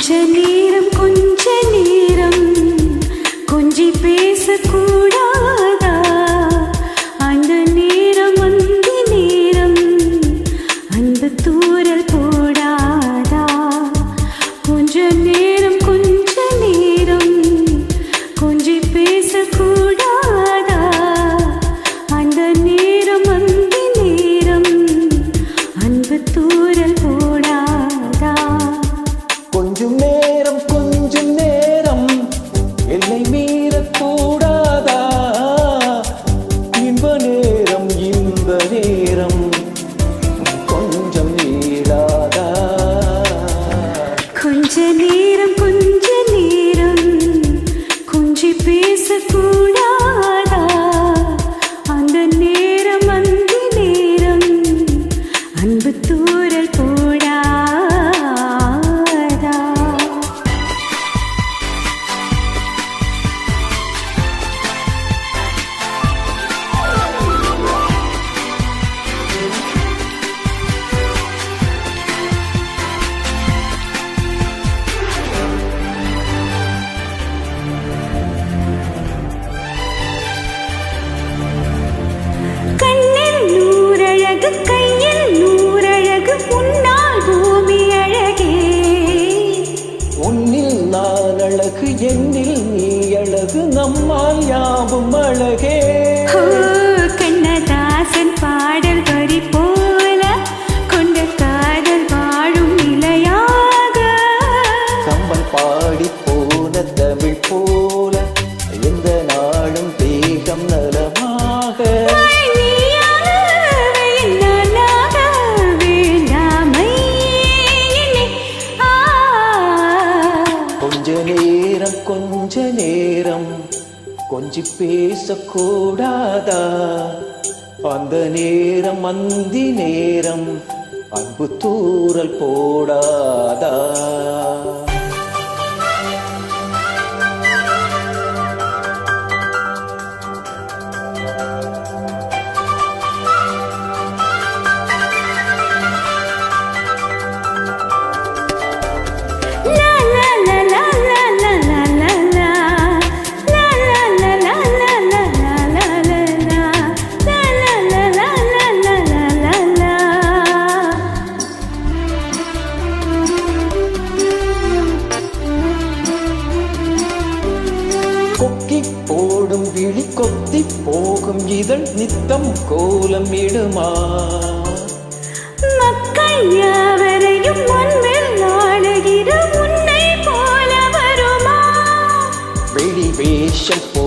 கொஞ்ச நேரம் கொஞ்ச நேரம். கொஞ்சி பேசக்கூடாதா? அந்த நேரம் அந்த நேரம். அந்த தூரல் போடாதா? அழகு என்னில் நீ அழகு நம்மால் யாவும் அழகே. கொஞ்ச நேரம் கொஞ்சி பேசக்கூடாதா? அந்த நேரம் அந்தி நேரம் அன்பு தூரல் போடாதா? ஆகும் இதழ் நித்தம் கோலம் இடுமா? மக்கள் யாவரையும் மண்ணில் நாடுகிற உன்னை போல வருமா? வெளி வேஷம் போ